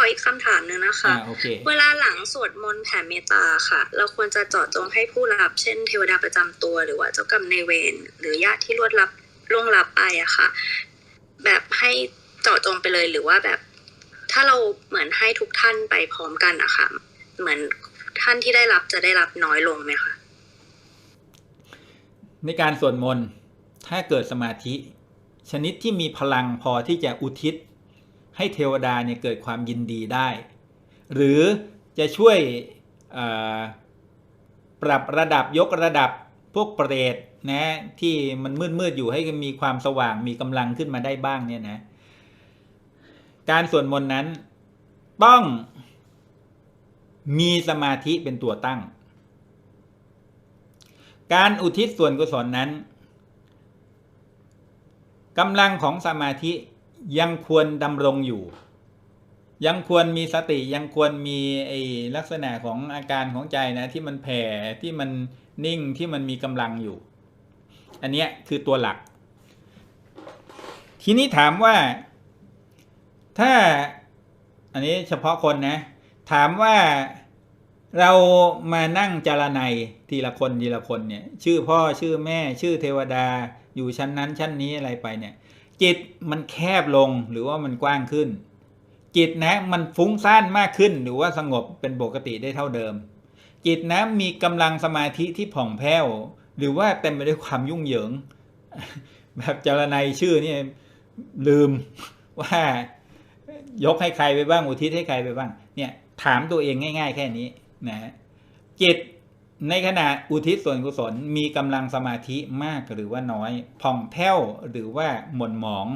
ออีกคำถามหนึ่งนะคะอ่าโอเคเวลาหลังสวดมนต์แผ่เมตตาค่ะ เราควรจะเจาะจงให้ผู้รับ เช่นเทวดาประจำตัว หรือว่าเจ้ากรรมในายเวรหรือญาติที่ล่วงลับล่วงลับไปอะค่ะ แบบให้เจาะจงไปเลยหรือว่าแบบ ถ้าเราเหมือนให้ทุกท่านไปพร้อมกันอะค่ะ เหมือนท่านที่ได้รับจะได้รับน้อยลงไหมคะในการสวดมนต์ถ้าเกิดสมาธิ ชนิดที่มีพลังพอที่จะอุทิศ ให้เทวดาเนี่ยเกิดความยินดีได้ หรือจะช่วยปรับระดับยกระดับพวกเปรตนะที่มันมืดมืดๆอยู่ให้มีความสว่างมีกำลังขึ้นมาได้บ้างเนี่ยนะ การสวดมนต์นั้นต้องมีสมาธิเป็นตัวตั้ง การอุทิศส่วนกุศลนั้นกำลังของสมาธิ ยังควรดำรงอยู่ ยังควรมีสติยังควรมีไอ้ลักษณะของอาการของใจนะ ที่มันแผ่ที่มันนิ่งที่มันมีกำลังอยู่ อันเนี้ยคือตัวหลัก ทีนี้ถามว่า ถ้าอันนี้เฉพาะคนนะ ถามว่าเรามานั่งจารนัยทีละคนทีละคนเนี่ย ชื่อพ่อชื่อแม่ ชื่อเทวดาอยู่ชั้นนั้นชั้นนี้อะไรไปเนี่ย จิตมันแคบลงหรือว่ามันกว้างขึ้น จิตนะมันฟุ้งซ่านมากขึ้น หรือว่าสงบเป็นปกติได้เท่าเดิม จิตนะมีกำลังสมาธิที่ผ่องแผ้ว หรือว่าเต็มไปด้วยความยุ่งเหยิง แบบจารนัยชื่อนี่ลืมว่ายกให้ใครไปบ้างอุทิศให้ใครไปบ้าง เนี่ยถามตัวเองง่าย ๆ แค่นี้นะจิต ในขณะอุทิศส่วนกุศลมีกำลังสมาธิมากหรือว่าน้อยผ่องแผ้วหรือว่าหม่นหมอง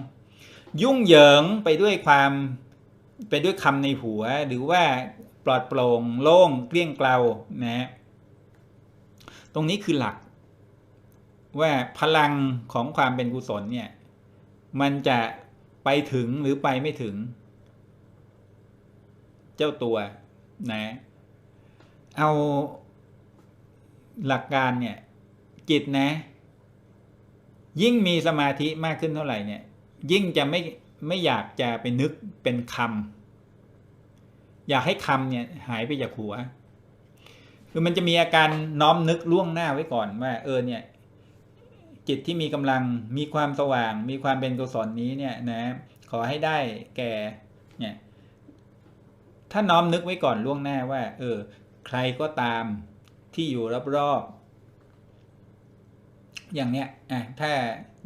ยุ่งเหยิงไปด้วยความไปด้วยคำในหัว หรือว่าปลอดโปร่งโล่งเกลี้ยงเกลานะฮะตรงนี้คือหลัก ว่าพลังของความเป็นกุศลเนี่ย มันจะไปถึงหรือไปไม่ถึง เจ้าตัวนะ เอา หลักการเนี่ยจิตนะ ยิ่งมีสมาธิมากขึ้นเท่าไหร่เนี่ย ยิ่งจะไม่ไม่อยากจะไปนึกเป็นคำอยากให้คำเนี่ยหายไปจากหัว คือมันจะมีอาการน้อมนึกล่วงหน้าไว้ก่อนว่า เออเนี่ย จิตที่มีกำลังมีความสว่าง มีความเป็นกุศลนี้เนี่ยนะ ขอให้ได้แก่เนี่ยถ้าน้อมนึกไว้ก่อนล่วงหน้าว่า เออ ใครก็ตาม ที่อยู่รอบๆอย่างเนี้ยอะถ้า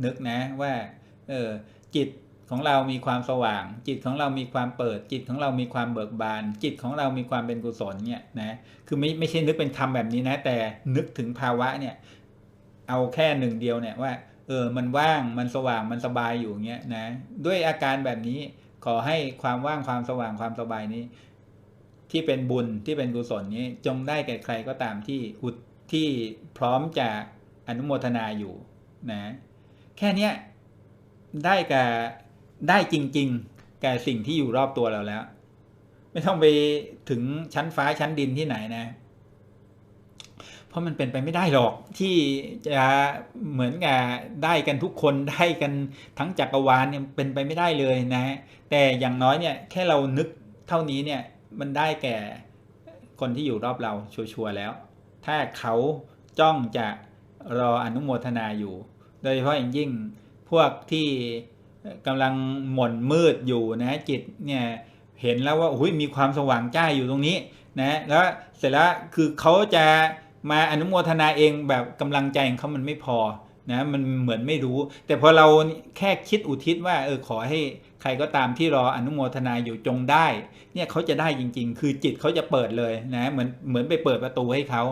นึกนะว่าเออจิตของเรามีความสว่าง จิตของเรามีความเปิด จิตของเรามีความเบิกบาน จิตของเรามีความเป็นกุศลเนี่ยนะคือไม่ไม่ใช่นึกเป็นคำแบบนี้นะ แต่นึกถึงภาวะเนี่ย เอาแค่หนึ่งเดียวเนี่ยว่า เออมันว่างมันสว่างมันสบายอยู่เงี้ยนะด้วยอาการแบบนี้ขอให้ความว่างความสว่างความสบายนี้ ที่เป็นบุญที่เป็นกุศลนี้จงได้แก่ใครก็ตามที่อุดที่พร้อมจะอนุโมทนาอยู่นะแค่นี้ได้กับได้จริง ๆกับสิ่งที่อยู่รอบตัวเราแล้ว ไม่ต้องไปถึงชั้นฟ้าชั้นดินที่ไหนนะ เพราะมันเป็นไปไม่ได้หรอกที่จะเหมือนกับได้กันทุกคนได้กันทั้งจักรวาลเนี่ยเป็นไปไม่ได้เลยนะ แต่อย่างน้อยเนี่ยแค่เรานึกเท่านี้เนี่ย มันได้แก่คนที่อยู่รอบเราชัวร์แล้ว ถ้าเขาจ้องจะรออนุโมทนาอยู่ โดยเฉพาะอย่างยิ่งพวกที่กำลังหม่นมืดอยู่นะจิตเนี่ยเห็นแล้วว่าโอ้ยมีความสว่างจ้าอยู่ตรงนี้นะแล้วเสร็จแล้วคือเขาจะมาอนุโมทนาเองแบบกำลังใจของเขามันไม่พอนะมันเหมือนไม่รู้ แต่พอเราแค่คิดอุทิศว่าเออขอให้ ใครก็ตามที่รออนุโมทนาอยู่จงได้ เนี่ยเขาจะได้จริง ๆ คือจิตเขาจะเปิดเลยนะ เหมือนเหมือนไปเปิดประตูให้เขา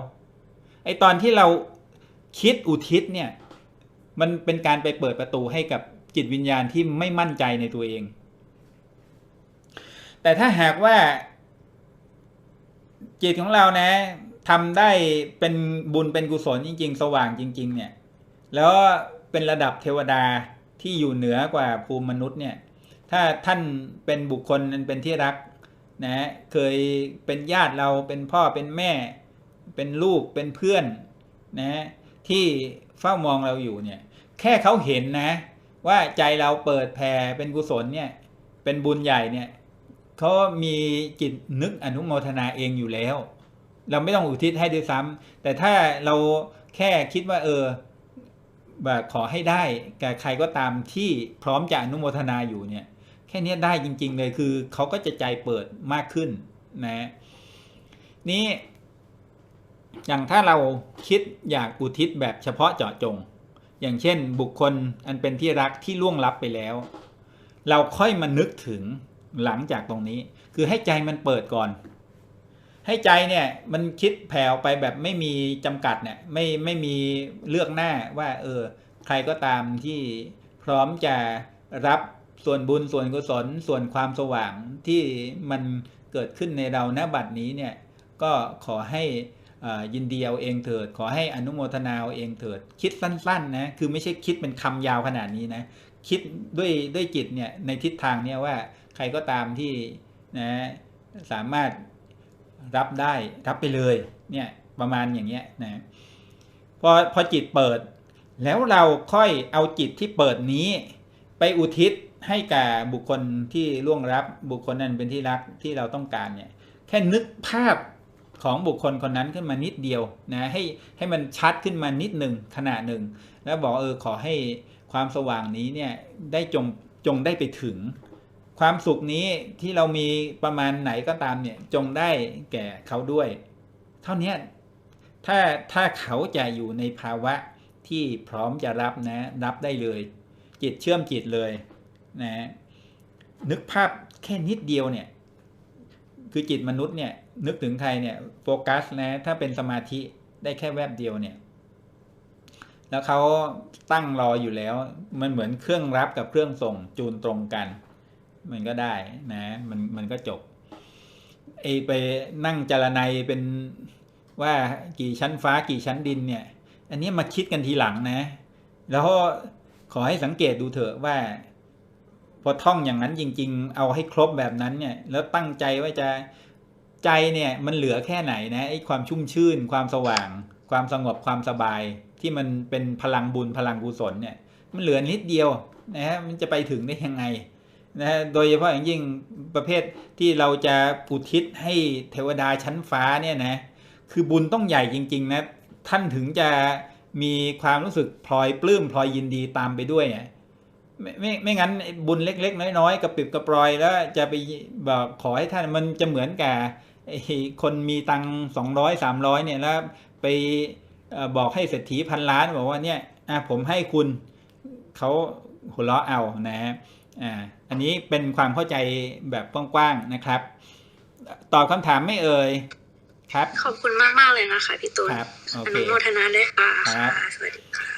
ไอตอนที่เราคิดอุทิศเนี่ย มันเป็นการไปเปิดประตูให้กับจิตวิญญาณที่ไม่มั่นใจในตัวเอง แต่ถ้าหากว่าจิตของเรานะทำได้เป็นบุญเป็นกุศลจริง ๆ สว่างจริง ๆ เนี่ย แล้วเป็นระดับเทวดาที่อยู่เหนือกว่าภูมิมนุษย์เนี่ย ถ้าท่านเป็นบุคคลอันเป็นที่รักนะ เคยเป็นญาติเราเป็นพ่อเป็นแม่ เป็นลูกเป็นเพื่อนนะที่เฝ้ามองเราอยู่เนี่ย แค่เขาเห็นนะ ว่าใจเราเปิดแผ่เป็นกุศลเนี่ย เป็นบุญใหญ่เนี่ยเขามีจิตนึกอนุโมทนาเองอยู่แล้ว เราไม่ต้องอุทิศให้ด้วยซ้ำแต่ถ้าเราแค่คิดว่า เออแบบขอให้ได้กับใครก็ตามที่พร้อมจะอนุโมทนาอยู่เนี่ย แค่นี้ได้จริง ๆ เลยคือเขาก็จะใจเปิดมากขึ้นนะนี่อย่างถ้าเราคิดอยากอุทิศแบบเฉพาะเจาะจง อย่างเช่น บุคคลอันเป็นที่รักที่ล่วงลับไปแล้ว เราค่อยมานึกถึงหลังจากตรงนี้ คือให้ใจมันเปิดก่อน ให้ใจเนี่ยมันคิดแผ่วไปแบบไม่มีจำกัดเนี่ยไม่ไม่มีเลือกหน้าว่า เออ ใครก็ตามที่พร้อมจะรับ ส่วนบุญส่วนกุศลส่วนความสว่างที่มันเกิดขึ้นในเราณบัดนี้เนี่ยก็ขอให้ยินดีเอาเองเถิด ขอให้อนุโมทนาเอาเองเถิด คิดสั้นๆนะคือไม่ใช่คิดเป็นคำยาวขนาดนี้นะคิดด้วยด้วยจิตเนี่ยในทิศทางเนี่ยว่าใครก็ตามที่นะสามารถรับได้รับไปเลยเนี่ยประมาณอย่างเงี้ยนะพอพอจิตเปิด แล้วเราค่อยเอาจิตที่เปิดนี้ ไปอุทิศ ให้แกับบุคคลที่ล่วงรับบุคคลนั้นเป็นที่รักที่เราต้องการเนี่ยแค่นึกภาพของบุคคลคนนั้นขึ้นมานิดเดียวนะให้ให้มันชัดขึ้นมานิดหนึ่งขณะหนึ่ง แล้วบอกเออขอให้ความสว่างนี้เนี่ยได้จงจงได้ไปถึง ความสุขนี้ที่เรามีประมาณไหนก็ตามเนี่ยจงได้แก่เขาด้วย เท่านี้ถ้าถ้าเขาจะอยู่ในภาวะที่พร้อมจะรับนะรับได้เลย จิตเชื่อมจิตเลย นะนึกภาพแค่นิดเดียวเนี่ย คือจิตมนุษย์เนี่ย นึกถึงใครเนี่ยโฟกัสนะถ้าเป็นสมาธิได้แค่แวบเดียวเนี่ย แล้วเขาตั้งรออยู่แล้ว มันเหมือนเครื่องรับกับเครื่องส่งจูนตรงกัน มันก็ได้นะ มันมันก็จบไอไปนั่งจารนัยเป็นว่ากี่ชั้นฟ้ากี่ชั้นดินเนี่ย อันนี้มาคิดกันทีหลังนะ แล้วขอให้สังเกตดูเถอะว่า พอท่องอย่างนั้นจริง ๆ เอาให้ครบแบบนั้นเนี่ยแล้วตั้งใจว่าจะใจเนี่ยมันเหลือแค่ไหนนะไอ้ความชุ่มชื่น ความสว่าง ความสงบความสบาย ที่มันเป็นพลังบุญพลังกุศลเนี่ย มันเหลือนิดเดียวนะฮะมันจะไปถึงได้ยังไงนะฮะโดยเฉพาะอย่างยิ่งประเภทที่เราจะอุทิศให้เทวดาชั้นฟ้าเนี่ยนะคือบุญต้องใหญ่จริง ๆ นะ ท่านถึงจะมีความรู้สึกพลอยปลื้มพลอยยินดีตามไปด้วยอะ ไม่ไม่ไม่งั้นไอ้บุญเล็ก ๆ น้อยๆกระปิบกระปรอยแล้วจะไปบอกขอให้ท่านมันจะเหมือนกับไอ้คนมีตังสองร้อยสามร้อยเนี่ยแล้วไปเอ่อบอกให้เศรษฐีพันล้านบอกว่าเนี่ยอะผมให้คุณเขาหัวเราะเอานะฮะอ่าอันนี้เป็นความเข้าใจแบบกว้างๆนะครับ ตอบคำถามไม่เอ่ยครับ ขอบคุณมากๆเลยนะคะพี่ตูนครับโออเคนุโมทนาด้วยค่ะครับสวัสดีค่ะ